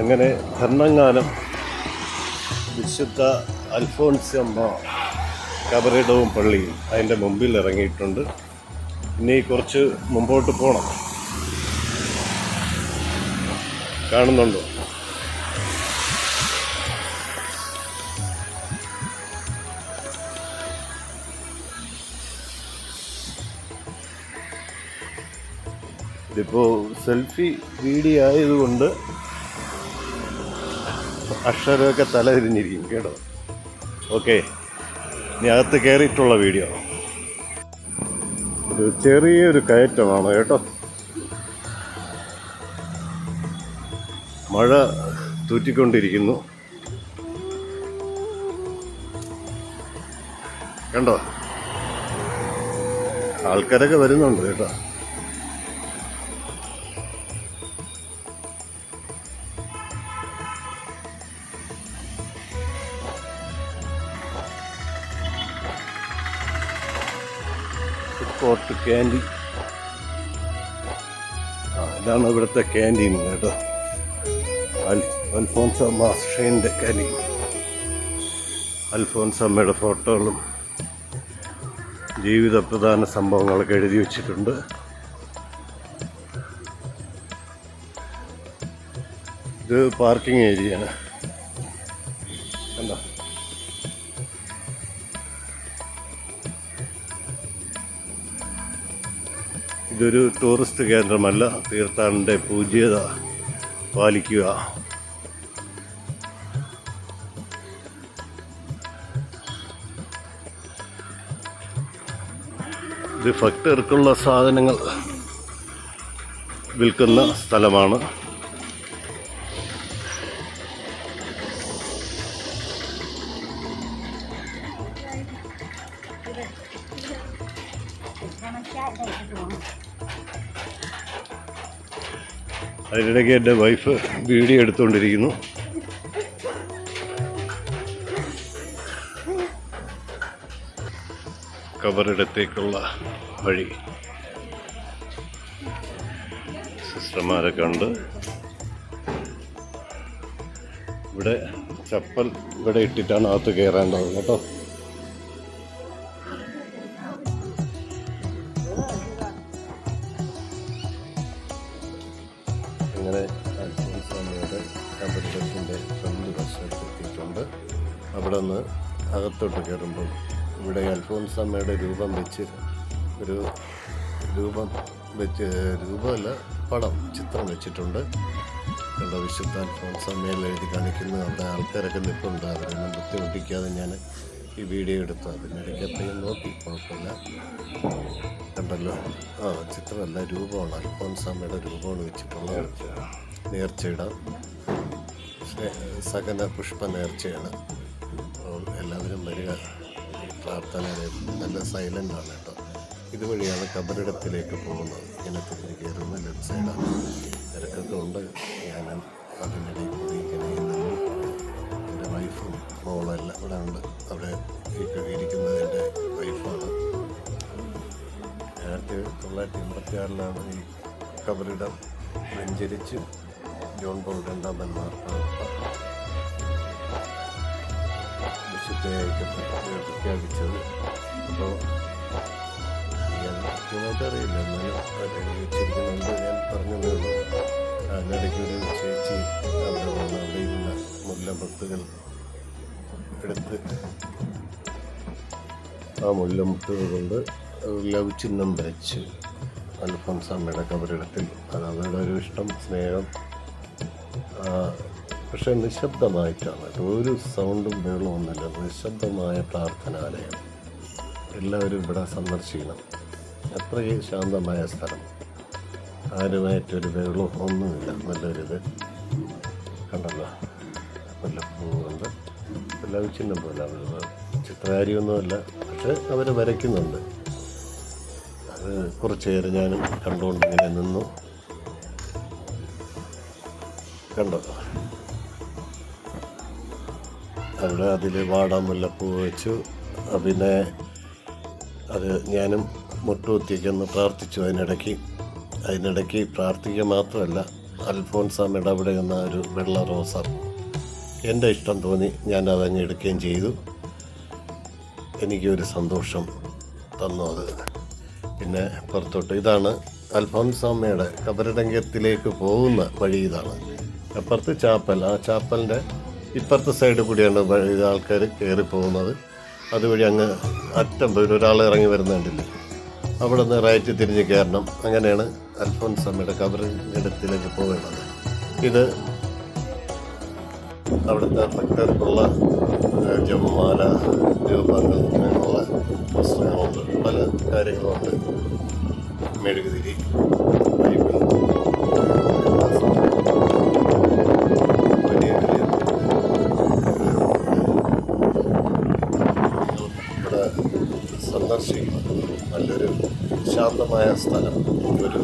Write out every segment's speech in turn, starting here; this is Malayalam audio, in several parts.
അങ്ങനെ ഭരണങ്ങാനം വിശുദ്ധ അൽഫോൻസമ്മ കബറിടവും പള്ളിയും അതിന്റെ മുമ്പിൽ ഇറങ്ങിയിട്ടുണ്ട്. ഇനി കുറച്ച് മുമ്പോട്ട് പോകണം കാണുന്നുണ്ടോ? ഇതിപ്പോൾ സെൽഫി വീഡിയോ ആയതുകൊണ്ട് അക്ഷരമൊക്കെ തലതിരിഞ്ഞിരിക്കും കേട്ടോ. ഓക്കെ ഇനി അകത്ത് കയറിയിട്ടുള്ള വീഡിയോ ഒരു ചെറിയൊരു കയറ്റമാണ് കേട്ടോ. മഴ തൂറ്റിക്കൊണ്ടിരിക്കുന്നു. കണ്ടോ? ആൾക്കാരൊക്കെ വരുന്നുണ്ട് കേട്ടോ. കോർട്ട് ക്യാന്റീൻ ആ ഇതാണ് ഇവിടുത്തെ ക്യാന്റീൻ കേട്ടോ. അൽഫോൺസ മാസ്റ്ററിന്റെ ക്യാന്റീൻ അൽഫോൻസമ്മയുടെ ഫോട്ടോകളും ജീവിത പ്രധാന സംഭവങ്ങളൊക്കെ എഴുതി വച്ചിട്ടുണ്ട്. ഇത് പാർക്കിംഗ് ഏരിയയാണ്. ഇതൊരു ടൂറിസ്റ്റ് കേന്ദ്രമല്ല. തീർത്ഥാടന്റെ പൂജ്യത പാലിക്കുക. ഇത് ഭക്തർക്കുള്ള സാധനങ്ങൾ വിൽക്കുന്ന സ്ഥലമാണ്. അതിനിടയ്ക്ക് എന്റെ വൈഫ് വീഡിയോ എടുത്തുകൊണ്ടിരിക്കുന്നു കബറിടത്തേക്കുള്ള വഴി. സിസ്റ്റർമാരെ കണ്ട്. ഇവിടെ ചപ്പൽ ഇവിടെ ഇട്ടിട്ടാണ് അകത്ത് കയറേണ്ടത് കേട്ടോ. അങ്ങനെ അൽഫോൻസാമ്മയുടെ കബറിടത്തിന്റെ ഫ്രണ്ട് വശത്തെത്തിയിട്ടുണ്ട് അവിടെ നിന്ന് അകത്തോട്ട് കയറുമ്പോൾ ഇവിടെ അൽഫോൻസാമ്മയുടെ രൂപം വെച്ച് ഒരു രൂപം വെച്ച് രൂപമല്ല പടം ചിത്രം വെച്ചിട്ടുണ്ട്. കണ്ട വിശുദ്ധ അൽഫോൻസാമ്മയിൽ എഴുതി കാണിക്കുന്നു അവിടെ ആൾക്കാരൊക്കെ നിൽപ്പുണ്ട് അവരൊന്നും ബുദ്ധിമുട്ടിക്കാതെ ഞാൻ ഈ വീഡിയോ എടുത്തു എപ്പോഴും നോക്കി. കുഴപ്പമില്ല. കണ്ടല്ലോ ആ ചിത്രമല്ല രൂപമാണ്. അൽഫോൻസാമ്മയുടെ രൂപമാണ് വെച്ചിട്ടുള്ളത്. നേർച്ചയിടാം. സകല പുഷ്പ നേർച്ചയാണ്. എല്ലാവരും വരിക. പ്രാർത്ഥന നല്ല സൈലന്റ് ആണ് കേട്ടോ. ഇതുവഴിയാണ് കബറിടത്തിലേക്ക് പോകുന്നത്. ഇങ്ങനെ തിരിഞ്ഞ് കയറുന്ന ലെഫ്റ്റ് സൈഡാണ് തിരക്കൊക്കെ ഉണ്ട്. ഞാൻ അതിനിടയിൽ കൂടി ഇങ്ങനെ വൈഫും മോളെല്ലാം. ഇവിടെ ഉണ്ട് അവിടെ ഇരിക്കുന്നത് എന്റെ വൈഫാണ്. ആയിരത്തി തൊള്ളായിരത്തി എൺപത്തി ആറിലാണ് ഈ കബറിടം വെഞ്ചരിച്ച് ജോൺ പോൾ രണ്ടാമൻ മാർപ്പാപ്പ പ്രഖ്യാപിച്ചത്. അപ്പോൾ അറിയില്ല എന്നാലും വെച്ചിരിക്കുന്നുണ്ട് ഞാൻ പറഞ്ഞതേ ഉള്ളൂ അതിനിടയ്ക്ക് ഒരു ചേച്ചി അവിടെ വന്ന് അവിടെ ഇരുന്ന മുല്ല ഭക്തുകൾ എടുത്ത് ആ മുല്ലമുട്ടുകൾ കൊണ്ട് ലവ് ചിഹ്നം വരച്ച് അൽഫോൻസാമ്മയുടെ കബറിടത്തിൽ. അത് അവരുടെ ഒരു ഇഷ്ടം സ്നേഹം പക്ഷേ നിശബ്ദമായിട്ടാണ്. ഒരു സൗണ്ടും ബഹളമൊന്നുമില്ല നിശബ്ദമായ പ്രാർത്ഥനാലയം. എല്ലാവരും ഇവിടെ സന്ദർശിക്കണം. അത്രയും ശാന്തമായ സ്ഥലം. ആരുമായിട്ടൊരു ബഹളവും ഒന്നുമില്ല. നല്ലൊരിത്. കണ്ടല്ലോ? മുല്ലപ്പൂവുണ്ട് ലവ് ചിഹ്നം പോലെ ചിത്രകാരിയൊന്നുമല്ല പക്ഷേ അവർ വരയ്ക്കുന്നുണ്ട്. അത് കുറച്ച് നേരം ഞാനും കണ്ടുകൊണ്ട് ഇങ്ങനെ നിന്നു. കണ്ടോ? അവിടെ അതിൽ വാടാമുല്ലപ്പൂ വെച്ചു. പിന്നെ അത് ഞാനും മുട്ടുകുത്തിക്കൊന്ന് പ്രാർത്ഥിച്ചു അതിനിടയ്ക്ക്. അതിനിടയ്ക്ക് പ്രാർത്ഥിക്കുക മാത്രമല്ല അൽഫോൻസാമ്മയുടെ അവിടെ ഒരു വെള്ള റോസ എന്റെ ഇഷ്ടം തോന്നി ഞാൻ അതങ്ങ് എടുക്കുകയും ചെയ്തു. എനിക്കൊരു സന്തോഷം തന്നു അത്. പിന്നെ പുറത്തോട്ട് ഇതാണ് അൽഫോൻസാമ്മയുടെ കബരരംഗത്തിലേക്ക് പോകുന്ന വഴി ഇതാണ്. അപ്പുറത്ത് ചാപ്പൽ. ആ ചാപ്പലിന്റെ ഇപ്പുറത്തെ സൈഡ് കൂടിയാണ് ആൾക്കാർ കയറി പോകുന്നത്. അതുവഴി അങ്ങ് അറ്റം പോയി. ഒരാൾ ഇറങ്ങി വരുന്നുണ്ടല്ലേ. അവിടെ നിന്ന് റൈറ്റ് തിരിഞ്ഞ് കയറണം. അങ്ങനെയാണ് അൽഫോൻസാമ്മയുടെ കബറിടത്തിലേക്ക് പോകേണ്ടത് ഇത് അവിടുത്തെ ഭക്തർക്കുള്ള ജപമാല രൂപങ്ങൾ അങ്ങനെയുള്ള പല കാര്യങ്ങളുണ്ട്. മെഴുകുതിരി ബൈബിൾ നല്ലൊരു ശാന്തമായ സ്ഥലം. ഒരു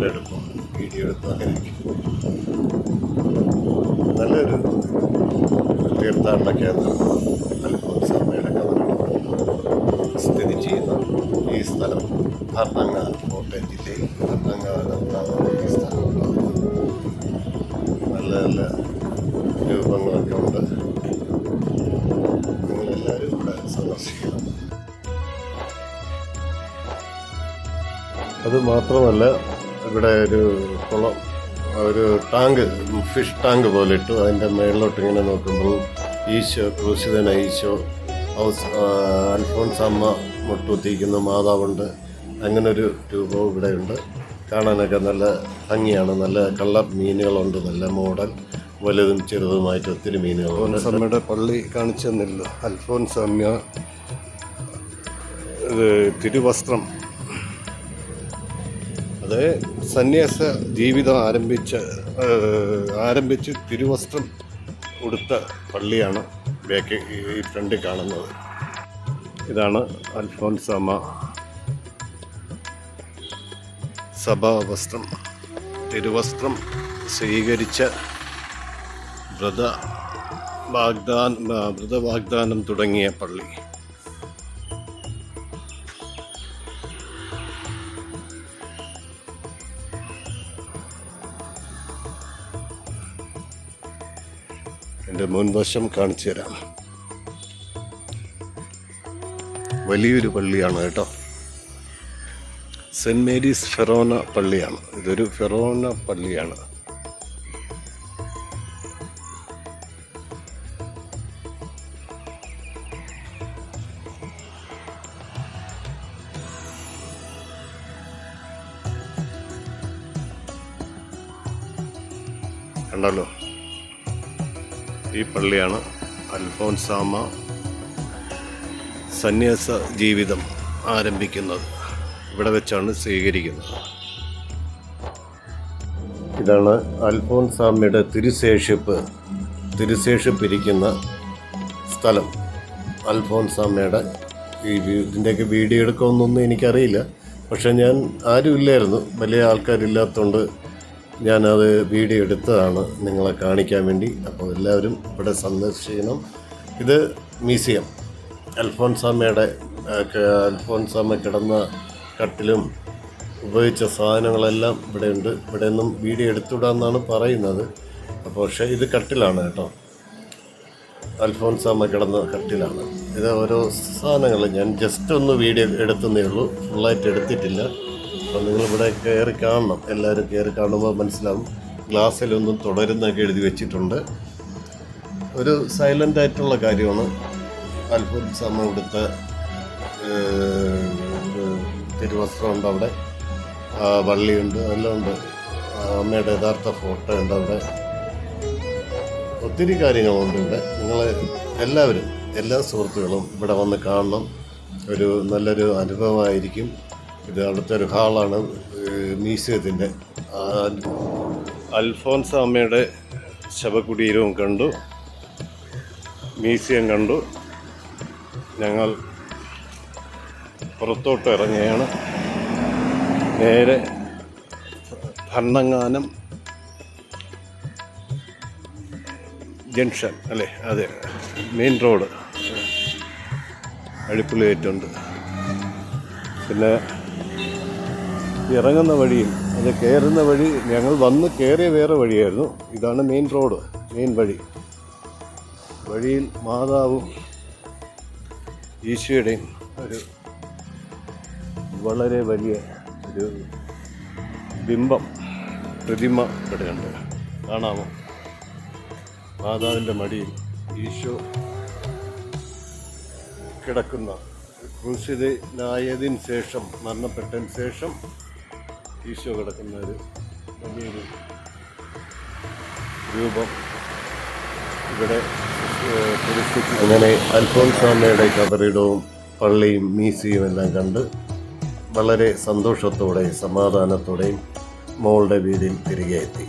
ഫോട്ടോ എടുക്കും. വീഡിയോ എടുക്കും അങ്ങനെയൊക്കെ നല്ലൊരു തീർത്ഥാടന കേന്ദ്രം അൽഫോൻസാമ്മയുടെ കവരണം സ്ഥിതി ചെയ്യുന്ന ഈ സ്ഥലം ഭർണങ്ങ കോട്ടയം ജില്ലയിൽ ഭർണങ്ങ ഈ സ്ഥലം. നല്ല നല്ല രൂപങ്ങളൊക്കെ ഉണ്ട്. നിങ്ങളെല്ലാവരും ഇവിടെ സന്ദർശിക്കണം. അത് മാത്രമല്ല ഇവിടെ ഒരു കുളം ഒരു ടാങ്ക് ഫിഷ് ടാങ്ക് പോലെ ഇട്ടു. അതിന്റെ മേളിലോട്ട് ഇങ്ങനെ നോക്കുമ്പോൾ ഈശോ ക്രൂശിതന ഈശോ ഹൗസ് അൽഫോൺസ് അമ്മ മുട്ടുത്തിക്കുന്ന മാതാവുണ്ട്. അങ്ങനൊരു രൂപവും ഇവിടെയുണ്ട്. കാണാനൊക്കെ നല്ല ഭംഗിയാണ്. നല്ല കളർ മീനുകളുണ്ട് നല്ല മോഡൽ. വലുതും ചെറുതുമായിട്ട് ഒത്തിരി മീനുകൾ അൽഫോൻസമ്മയുടെ പള്ളി കാണിച്ചു തന്നില്ല അൽഫോൻസമ്മ ഇത് തിരുവസ്ത്രം അത് സന്യാസ ജീവിതം ആരംഭിച്ച ആരംഭിച്ച് തിരുവസ്ത്രം ഉടുത്ത പള്ളിയാണ് ബേക്ക് ഈ ഫ്രണ്ടിൽ കാണുന്നത്. ഇതാണ് അൽഫോൻസാമ സഭാവസ്ത്രം തിരുവസ്ത്രം സ്വീകരിച്ച വ്രത വാഗ്ദാൻ വ്രതവാഗ്ദാനം തുടങ്ങിയ പള്ളി. മുൻവശം കാണിച്ചു തരാം. വലിയൊരു പള്ളിയാണ് കേട്ടോ. സെന്റ് മേരീസ് ഫെറോന പള്ളിയാണ്. ഇതൊരു ഫെറോന പള്ളിയാണ്. കണ്ടല്ലോ? ഈ പള്ളിയാണ് അൽഫോൻസാമ സന്യാസ ജീവിതം ആരംഭിക്കുന്നത്. ഇവിടെ വെച്ചാണ് സ്വീകരിക്കുന്നത്. ഇതാണ് അൽഫോൻസാമയുടെ തിരുശേഷിപ്പ് തിരുശേഷിപ്പ് ഇരിക്കുന്ന സ്ഥലം. അൽഫോൻസാമയുടെ ഈ ഇതിന്റെയൊക്കെ വീഡിയോ എടുക്കുമെന്നൊന്നും എനിക്കറിയില്ല. പക്ഷേ ഞാൻ ആരും ഇല്ലായിരുന്നു വലിയ ആൾക്കാരില്ലാത്തതുകൊണ്ട് ഞാനത് വീഡിയോ എടുത്തതാണ് നിങ്ങളെ കാണിക്കാൻ വേണ്ടി. അപ്പോൾ എല്ലാവരും ഇവിടെ സന്ദർശിക്കണം. ഇത് മ്യൂസിയം. അൽഫോൻസാമ്മയുടെ അൽഫോൻസാമ്മ കിടന്ന കട്ടിലും ഉപയോഗിച്ച സാധനങ്ങളെല്ലാം ഇവിടെ ഉണ്ട്. ഇവിടെ നിന്നും വീഡിയോ എടുത്തുവിടാമെന്നാണ് പറയുന്നത്. അപ്പോൾ പക്ഷേ ഇത് കട്ടിലാണ് കേട്ടോ. അൽഫോൻസാമ്മ കിടന്ന കട്ടിലാണ്. ഇത് ഓരോ സാധനങ്ങൾ. ഞാൻ ജസ്റ്റ് ഒന്ന് വീഡിയോ എടുത്തതേ ഉള്ളൂ. ഫുള്ളായിട്ട് എടുത്തിട്ടില്ല. അപ്പോൾ നിങ്ങളിവിടെ കയറി കാണണം. എല്ലാവരും കയറി കാണുമ്പോൾ മനസ്സിലാവും. ഗ്ലാസ്സിലൊന്നും തുടരുന്നൊക്കെ എഴുതി വെച്ചിട്ടുണ്ട്. ഒരു സൈലന്റ് ആയിട്ടുള്ള കാര്യമാണ്. അൽഫോൻസാമ്മ ഇവിടുത്തെ തിരുവസ്ത്രമുണ്ട് അവിടെ. വള്ളിയുണ്ട് എല്ലാം ഉണ്ട്. അമ്മയുടെ യഥാർത്ഥ ഫോട്ടോ ഉണ്ട് അവിടെ. ഒത്തിരി കാര്യങ്ങളുണ്ട് ഇവിടെ. നിങ്ങൾ എല്ലാവരും എല്ലാ സുഹൃത്തുക്കളും ഇവിടെ വന്ന് കാണണം. ഒരു നല്ലൊരു അനുഭവമായിരിക്കും. ഇത് അവിടുത്തെ ഒരു ഹാളാണ് മ്യൂസിയത്തിന്റെ. അൽഫോൻസ അമ്മയുടെ ശവകുടീരവും കണ്ടു മ്യൂസിയം കണ്ടു. ഞങ്ങൾ പുറത്തോട്ട് ഇറങ്ങുകയാണ്. നേരെ ഭരണങ്ങാനം ജംഗ്ഷൻ അല്ലേ? അതെ മെയിൻ റോഡ് അഴിപ്പുളിയേറ്റുണ്ട് പിന്നെ ഇറങ്ങുന്ന വഴിയിൽ അത് കയറുന്ന വഴി ഞങ്ങൾ വന്ന് കയറിയ വേറെ വഴിയായിരുന്നു. ഇതാണ് മെയിൻ റോഡ് മെയിൻ വഴി. വഴിയിൽ മാതാവും ഈശോയുടെയും ഒരു വളരെ വലിയ ഒരു ബിംബം പ്രതിമ ഇവിടെയുണ്ട് കാണാമോ? മാതാവിന്റെ മടിയിൽ ഈശോ കിടക്കുന്ന ക്രൂശിതനായതിന് ശേഷം മരണപ്പെട്ടതിന് ശേഷം ഈശോ കിടക്കുന്ന ഒരു വലിയൊരു രൂപം ഇവിടെ അങ്ങനെ അൽഫോൻസാമയുടെ കബറിടവും പള്ളിയും മീസിയും എല്ലാം കണ്ട് വളരെ സന്തോഷത്തോടെയും സമാധാനത്തോടെയും മോളുടെ വീടിൽ തിരികെ എത്തി.